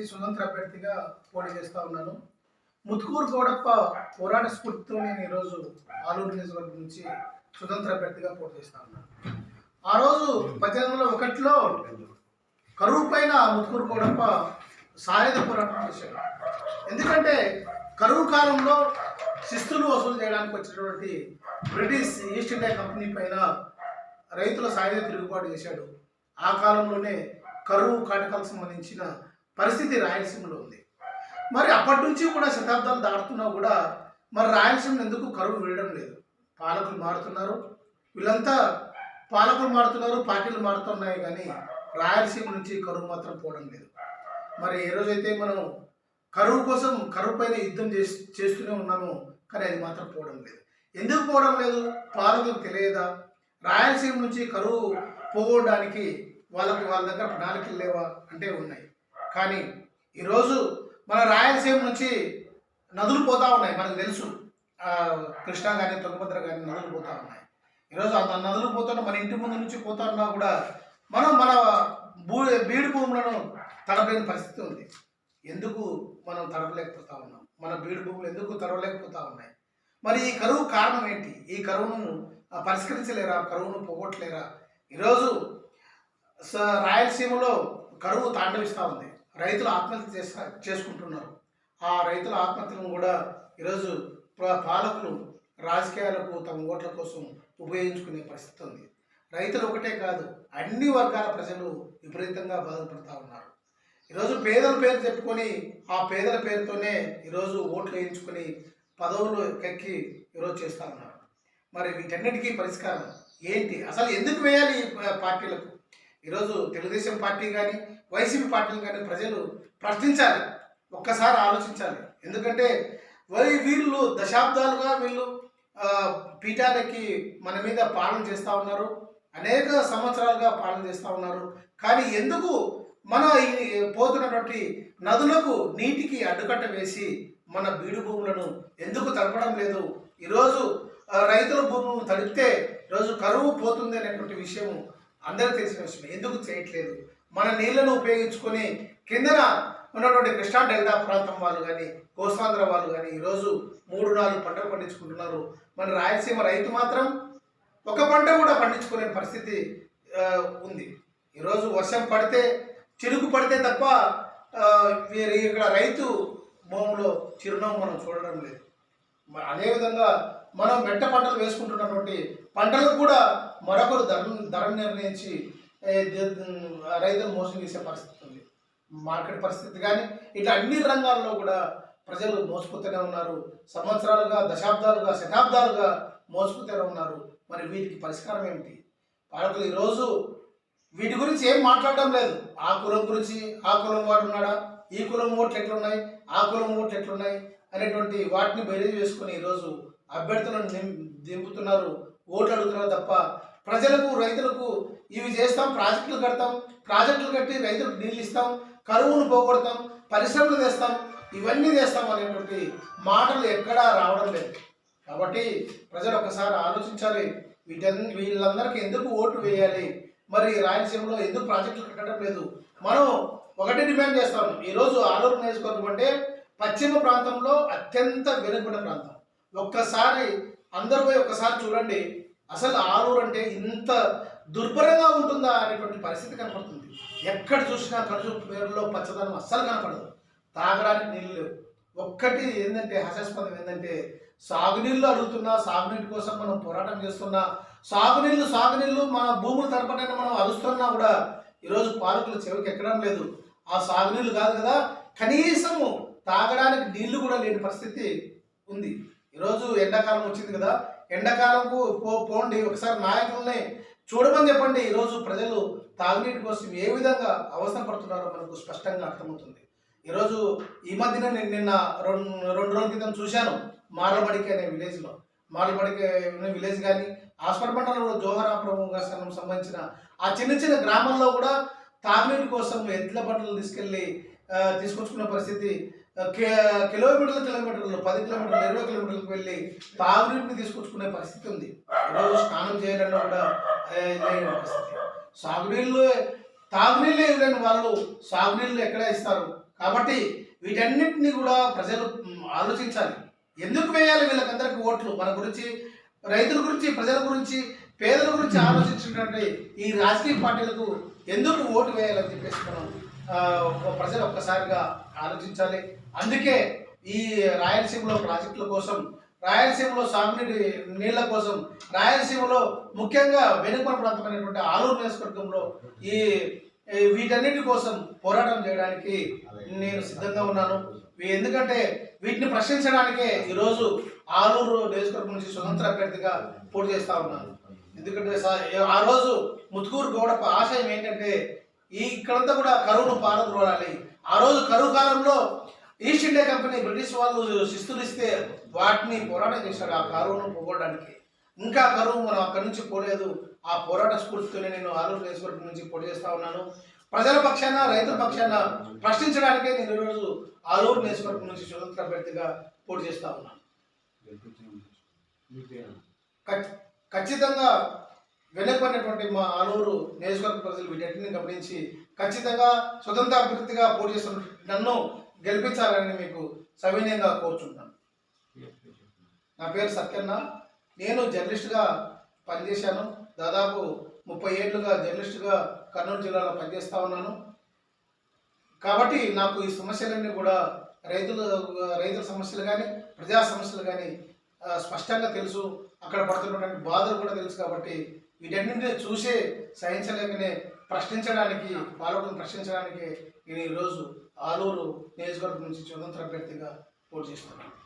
నుంచి స్వతంత్ర అభ్యర్థిగా పోటీ చేస్తూ ఉన్నాను. ముత్కూరు గౌడప్ప పోరాట స్ఫూర్తితో నేను ఈరోజు ఆలూరు నియోజకవర్గం నుంచి స్వతంత్ర అభ్యర్థిగా పోటీ చేస్తూ ఉన్నాను. ఆ రోజు పద్దెనిమిది వందల ఒకటిలో కరువు పైన ముత్కూరు గౌడప్ప సాయుధ పోరాటం చేశాడు. ఎందుకంటే కరువు కాలంలో శిస్తులు వసూలు చేయడానికి వచ్చినటువంటి బ్రిటిష్ ఈస్ట్ ఇండియా కంపెనీ పైన రైతుల సాయుధ తిరుగుబాటు చేశాడు. ఆ కాలంలోనే కరువు కాటకాలకు సంబంధించిన పరిస్థితి రాయలసీమలో ఉంది. మరి అప్పటి నుంచి కూడా శతాబ్దాలు దాటుతున్నా కూడా మరి రాయలసీమ ఎందుకు కరువు వీడడం లేదు? పాలకులు మారుతున్నారు. వీళ్ళంతా పాలకులు మారుతున్నారు పార్టీలు మారుతున్నాయి కానీ రాయలసీమ నుంచి కరువు మాత్రం పోవడం లేదు. మరి ఏ రోజైతే మనం కరువు కోసం కరువు పైన యుద్ధం చేసి చేస్తూనే ఉన్నాము కానీ అది మాత్రం పోవడం లేదు. ఎందుకు పోవడం లేదు? పాలకులకు తెలియదా? రాయలసీమ నుంచి కరువు పోగొట్టడానికి వాళ్ళకి వాళ్ళ దగ్గర ప్రణాళికలు లేవా? అంటే ఉన్నాయి. కానీ ఈరోజు మన రాయలసీమ నుంచి నదులు పోతూ ఉన్నాయి మనకు తెలుసు. కృష్ణా కానీ తుంగభద్ర కానీ నదులు పోతూ ఉన్నాయి. ఈరోజు అంత నదులు పోతున్న మన ఇంటి ముందు నుంచి పోతున్నా ఉన్నా కూడా మనం మన భూ బీడు భూములను తడపలేని పరిస్థితి ఉంది. ఎందుకు మనం తడపలేకపోతా ఉన్నాం? మన బీడు భూములు ఎందుకు తడవలేకపోతా ఉన్నాయి? మరి ఈ కరువు కారణం ఏంటి? ఈ కరువును పరిష్కరించలేరా? కరువును పోగొట్టలేరా? ఈరోజు స- రాయలసీమలో కరువు తాండవిస్తూ ఉంది. రైతులు ఆత్మహత్య చేస్తా చేసుకుంటున్నారు. ఆ రైతుల ఆత్మహత్యలను కూడా ఈరోజు పాలకులు రాజకీయాలకు తమ ఓట్ల కోసం ఉపయోగించుకునే పరిస్థితి ఉంది. రైతులు ఒకటే కాదు అన్ని వర్గాల ప్రజలు విపరీతంగా బాధపడుతూ ఉన్నారు. ఈరోజు పేదల పేరు చెప్పుకొని ఆ పేదల పేరుతోనే ఈరోజు ఓట్లు వేయించుకొని పదవులు ఎక్కి ఈరోజు చేస్తూ ఉన్నారు. మరి వీటన్నిటికీ పరిష్కారం ఏంటి? అసలు ఎందుకు వేయాలి ఈ పార్టీలకు? ఈరోజు తెలుగుదేశం పార్టీ కానీ వైసీపీ పార్టీని కానీ ప్రజలు ప్రశ్నించాలి ఒక్కసారి ఆలోచించాలి. ఎందుకంటే వై వీళ్ళు దశాబ్దాలుగా వీళ్ళు పీఠాలకి మన మీద పాలన చేస్తూ ఉన్నారు అనేక సంవత్సరాలుగా పాలన చేస్తూ ఉన్నారు. కానీ ఎందుకు మన ఈ పోతున్నటువంటి నదులకు నీటికి అడ్డుకట్ట వేసి మన బీడు భూములను ఎందుకు తడపడం లేదు? ఈరోజు రైతుల భూములను తడిపితే ఈరోజు కరువు పోతుంది అనేటువంటి విషయం అందరూ తెలిసిన విషయం ఎందుకు చేయట్లేదు? మన నీళ్ళను ఉపయోగించుకొని కిందన ఉన్నటువంటి కృష్ణా డెల్టా ప్రాంతం వాళ్ళు కానీ కోస్తాంధ్ర వాళ్ళు కానీ ఈరోజు మూడు నాలుగు పంటలు పండించుకుంటున్నారు. మన రాయలసీమ రైతు మాత్రం ఒక పంట కూడా పండించుకునే పరిస్థితి ఉంది. ఈరోజు వర్షం పడితే చిరుకు పడితే తప్ప వీరు ఇక్కడ రైతు భూమిలో చిరునవ్వు మనం చూడడం లేదు. అదేవిధంగా మనం మెట్ట పంటలు వేసుకుంటున్నటువంటి పంటలకు కూడా మరొకరు ధర ధర నిర్ణయించి రైతులు మోసం చేసే పరిస్థితి ఉంది. మార్కెట్ పరిస్థితి కానీ ఇట్లా అన్ని రంగాల్లో కూడా ప్రజలు మోసపోతూనే ఉన్నారు. సంవత్సరాలుగా దశాబ్దాలుగా శతాబ్దాలుగా మోసపోతూనే ఉన్నారు. మరి వీటికి పరిష్కారం ఏమిటి? పాలకులు ఈరోజు వీటి గురించి ఏం మాట్లాడడం లేదు. ఆ కులం గురించి ఆ కులం వాడు ఉన్నాడా? ఈ కులం ఓట్లు ఎట్లున్నాయి? ఆ కులం ఓట్లు ఎట్లున్నాయి? అనేటువంటి వాటిని బయలు చేసుకుని ఈరోజు అభ్యర్థులను దింపుతున్నారు ఓట్లు అడుగుతున్నారు తప్ప ప్రజలకు రైతులకు ఇవి చేస్తాం ప్రాజెక్టులు కడతాం ప్రాజెక్టులు కట్టి రైతులకు నీళ్ళు ఇస్తాం కరువును పోగొడతాం పరిశ్రమలు తెస్తాం ఇవన్నీ చేస్తాం అనేటువంటి మాటలు ఎక్కడా రావడం లేదు. కాబట్టి ప్రజలు ఒకసారి ఆలోచించాలి. వీటన్ని వీళ్ళందరికీ ఎందుకు ఓటు వేయాలి? మరి రాయలసీమలో ఎందుకు ప్రాజెక్టులు కట్టడం లేదు? మనం ఒకటి డిమాండ్ చేస్తాం. ఈరోజు ఆలూరు నియోజకవర్గం అంటే పశ్చిమ ప్రాంతంలో అత్యంత వెనుకబడిన ప్రాంతం. ఒక్కసారి అందరూ పోయి ఒక్కసారి చూడండి. అసలు ఆరూరు అంటే ఇంత దుర్భరంగా ఉంటుందా అనేటువంటి పరిస్థితి కనపడుతుంది. ఎక్కడ చూసినా కలుసు పేరులో పచ్చదనం అస్సలు కనపడదు. తాగడానికి నీళ్ళు లేవు. ఒక్కటి ఏంటంటే హాస్యాస్పదం ఏంటంటే సాగునీళ్ళు అడుగుతున్నా సాగునీటి కోసం మనం పోరాటం చేస్తున్నా సాగునీళ్ళు సాగునీళ్ళు మన భూములు తరపడైనా మనం అరుస్తున్నా కూడా ఈరోజు పాలకులు చెవికి ఎక్కడం లేదు. ఆ సాగునీళ్ళు కాదు కదా కనీసము తాగడానికి నీళ్ళు కూడా లేని పరిస్థితి ఉంది. ఈరోజు ఎండాకాలం వచ్చింది కదా ఎండాకాలంకు పో పోండి ఒకసారి నాయకుల్ని చూడమని చెప్పండి. ఈరోజు ప్రజలు తాగునీటి కోసం ఏ విధంగా అవసరం పడుతున్నారో మనకు స్పష్టంగా అర్థమవుతుంది. ఈరోజు ఈ మధ్యన నేను నిన్న రెండు రెండు రోజుల క్రితం చూశాను మార్లబడికి అనే విలేజ్లో. మార్లబడికి అనే విలేజ్ కానీ హాస్పిటల్ మండలంలో జోహరాపురం సంబంధించిన ఆ చిన్న చిన్న గ్రామంలో కూడా తాగునీటి కోసం ఎడ్ల బండ్లు తీసుకెళ్ళి తీసుకొచ్చుకున్న తీసుకొచ్చుకునే పరిస్థితి కిలోమీటర్ల కిలోమీటర్లు పది కిలోమీటర్లు ఇరవై కిలోమీటర్లకు వెళ్ళి తాగునీటిని తీసుకొచ్చుకునే పరిస్థితి ఉంది. ఈరోజు స్నానం చేయాలన్నా కూడా లేని పరిస్థితి. సాగునీళ్ళు తాగునీళ్ళు ఇవ్వలేని వాళ్ళు సాగునీళ్ళు ఎక్కడ ఇస్తారు? కాబట్టి వీటన్నిటిని కూడా ప్రజలు ఆలోచించాలి. ఎందుకు వేయాలి వీళ్ళకందరికీ ఓట్లు? మన గురించి రైతుల గురించి ప్రజల గురించి పేదల గురించి ఆలోచించినటువంటి ఈ రాజకీయ పార్టీలకు ఎందుకు ఓటు వేయాలని చెప్పేసి మనం ఒక ప్రజలు ఒక్కసారిగా ఆలోచించాలి. అందుకే ఈ రాయలసీమలో ప్రాజెక్టుల కోసం రాయలసీమలో సాగునీటి నీళ్ళ కోసం రాయలసీమలో ముఖ్యంగా వెనుకబడిన ప్రాంతమైనటువంటి ఆలూరు నియోజకవర్గంలో ఈ వీటన్నిటి కోసం పోరాటం చేయడానికి నేను సిద్ధంగా ఉన్నాను. ఎందుకంటే వీటిని ప్రశ్నించడానికే ఈరోజు ఆలూరు నియోజకవర్గం నుంచి స్వతంత్ర అభ్యర్థిగా పోటీ చేస్తా ఉన్నాను. ఎందుకంటే ఆ రోజు ముత్తుకూరు గౌడప్ప ఆశయం ఏంటంటే ఈ ఇక్కడంతా కూడా కరువును పారద్రోలాలి. ఆ రోజు కరువు కాలంలో ఈస్ట్ ఇండియా కంపెనీ బ్రిటిష్ వాళ్ళు శిస్తులు ఇస్తే వాటిని పోరాటం చేశారు. ఆ కరువును పోగొట్టడానికి. ఇంకా కరువు మనం అక్కడి నుంచి పోలేదు. ఆ పోరాట స్ఫూర్తితోనే నేను ఆలూరు నియోజకవర్గం నుంచి పోటీ చేస్తా ఉన్నాను. ప్రజల పక్షాన రైతుల పక్షాన ప్రశ్నించడానికే నేను ఈరోజు ఆలూరు నియోజకవర్గం నుంచి స్వతంత్ర అభ్యర్థిగా పోటీ చేస్తా ఉన్నాను. ఖచ్చితంగా వెనుకబడినటువంటి మా ఆలూరు నియోజకవర్గ ప్రజలు వీటన్నిటిని గమనించి ఖచ్చితంగా స్వతంత్ర అభ్యర్థిగా పోటీ చేస్తున్న నన్ను గెలిపించాలని మీకు సవినయంగా కోరుచుంటాను. నా పేరు సత్యన్న. నేను జర్నలిస్ట్గా పనిచేశాను. దాదాపు ముప్పై ఏళ్ళుగా జర్నలిస్ట్గా కర్నూలు జిల్లాలో పనిచేస్తూ ఉన్నాను. కాబట్టి నాకు ఈ సమస్యలన్నీ కూడా రైతులు రైతుల సమస్యలు కానీ ప్రజా సమస్యలు కానీ స్పష్టంగా తెలుసు. అక్కడ పడుతున్నటువంటి బాధలు కూడా తెలుసు కాబట్టి వీటన్నింటినీ చూసే సహించలేకనే ప్రశ్నించడానికి పాలకులను ప్రశ్నించడానికి నేను ఈరోజు ఆలూరు నియోజకవర్గం నుంచి స్వతంత్ర అభ్యర్థిగా పోటీ చేస్తున్నాను